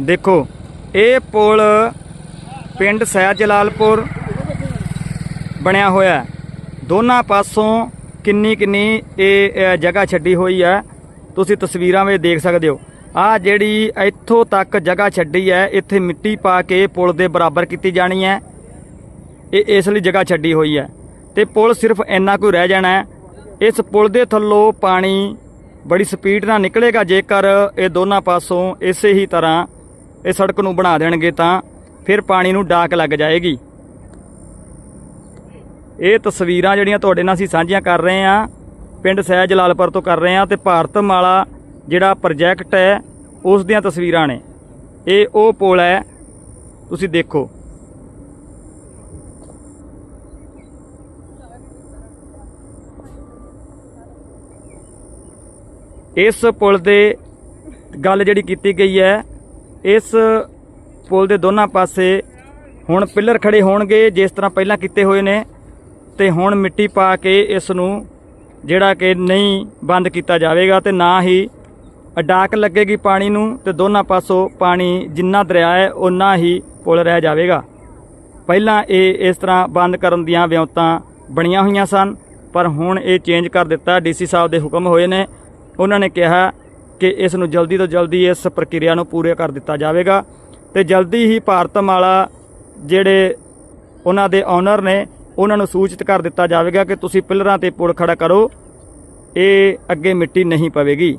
ਦੇਖੋ, ਇਹ ਪੁਲ ਪਿੰਡ ਸਹਿਜ ਜਲਾਲਪੁਰ ਬਣਿਆ ਹੋਇਆ ਦੋਨਾਂ ਪਾਸੋਂ ਕਿੰਨੀ ਕਿੰਨੀ ਇਹ ਜਗ੍ਹਾ ਛੱਡੀ ਹੋਈ ਹੈ। ਤੁਸੀਂ ਤਸਵੀਰਾਂ ਵਿੱਚ ਦੇਖ ਸਕਦੇ ਹੋ। ਆ ਜਿਹੜੀ ਇੱਥੋਂ ਤੱਕ ਜਗ੍ਹਾ ਛੱਡੀ ਹੈ, ਇੱਥੇ ਮਿੱਟੀ ਪਾ ਕੇ ਪੁਲ ਦੇ ਬਰਾਬਰ ਕੀਤੀ ਜਾਣੀ ਹੈ। ਇਹ ਇਸ ਲਈ ਜਗ੍ਹਾ ਛੱਡੀ ਹੋਈ ਹੈ। ਤੇ ਪੁਲ ਸਿਰਫ ਇੰਨਾ ਕੋਈ ਰਹਿ ਜਾਣਾ ਹੈ। ਇਸ ਪੁਲ ਦੇ ਥੱਲੋਂ ਪਾਣੀ ਬੜੀ ਸਪੀਡ ਨਾਲ ਨਿਕਲੇਗਾ। ਜੇਕਰ ਇਹ ਦੋਨਾਂ ਪਾਸੋਂ ਇਸੇ ਹੀ ਤਰ੍ਹਾਂ ਇਹ ਸੜਕ ਨੂੰ ਬਣਾ ਦੇਣਗੇ ਤਾਂ ਫਿਰ ਪਾਣੀ ਨੂੰ ਡਾਕ ਲੱਗ ਜਾਏਗੀ। ਇਹ ਤਸਵੀਰਾਂ ਜਿਹੜੀਆਂ ਤੁਹਾਡੇ ਨਾਲ ਅਸੀਂ ਸਾਂਝੀਆਂ ਕਰ ਰਹੇ ਹਾਂ, ਪਿੰਡ ਸਹਿਜ ਜਲਾਲਪੁਰ ਤੋਂ ਕਰ ਰਹੇ ਹਾਂ ਤੇ ਭਾਰਤ ਮਾਲਾ ਜਿਹੜਾ ਪ੍ਰੋਜੈਕਟ ਹੈ, ਉਸ ਦੀਆਂ ਤਸਵੀਰਾਂ ਨੇ। ਇਹ ਉਹ ਪੁਲ ਹੈ, ਤੁਸੀਂ ਦੇਖੋ। ਇਸ ਪੁਲ ਦੇ ਗੱਲ ਜਿਹੜੀ ਕੀਤੀ ਗਈ ਹੈ ਇਸ ਪੁਲ ਦੇ ਦੋਨਾਂ ਪਾਸੇ ਹੁਣ ਪਿੱਲਰ ਖੜੇ ਹੋਣਗੇ, ਜਿਸ ਤਰ੍ਹਾਂ ਪਹਿਲਾਂ ਕੀਤੇ ਹੋਏ ਨੇ, ਤੇ ਹੁਣ ਮਿੱਟੀ ਪਾ ਕੇ ਇਸ ਨੂੰ ਜਿਹੜਾ ਕਿ ਨਹੀਂ ਬੰਦ ਕੀਤਾ ਜਾਵੇਗਾ ਤੇ ਨਾ ਹੀ ਅਡਾਕ ਲੱਗੇਗੀ ਪਾਣੀ ਨੂੰ ਤੇ ਦੋਨਾਂ ਪਾਸੋਂ ਪਾਣੀ ਜਿੰਨਾ ਦਰਿਆ ਹੈ ਉਨਾ ਹੀ ਪੁਲ ਰਹਿ ਜਾਵੇਗਾ। ਪਹਿਲਾਂ ਇਹ ਇਸ ਤਰ੍ਹਾਂ ਬੰਦ ਕਰਨ ਦੀਆਂ ਵਿਉਂਤਾਂ ਬਣੀਆਂ ਹੋਈਆਂ ਸਨ, ਪਰ ਹੁਣ ਇਹ ਚੇਂਜ ਕਰ ਦਿੱਤਾ। ਡੀਸੀ ਸਾਹਿਬ ਦੇ ਹੁਕਮ ਹੋਏ ਨੇ। ਉਹਨਾਂ ਨੇ ਕਿਹਾ ਕਿ ਇਸ ਨੂੰ ਜਲਦੀ ਤੋਂ ਜਲਦੀ ਇਸ ਪ੍ਰਕਿਰਿਆ ਨੂੰ ਪੂਰੇ ਕਰ ਦਿੱਤਾ ਜਾਵੇਗਾ ਤੇ ਜਲਦੀ ਹੀ ਭਾਰਤ ਮਾਲਾ ਜਿਹੜੇ ਉਹਨਾਂ ਦੇ ਓਨਰ ਨੇ ਉਹਨਾਂ ਨੂੰ ਸੂਚਿਤ ਕਰ ਦਿੱਤਾ ਜਾਵੇਗਾ ਕਿ ਤੁਸੀਂ ਪਿੱਲਰਾਂ ਤੇ ਪੁਲ ਖੜਾ ਕਰੋ, ਇਹ ਅੱਗੇ ਮਿੱਟੀ ਨਹੀਂ ਪਵੇਗੀ।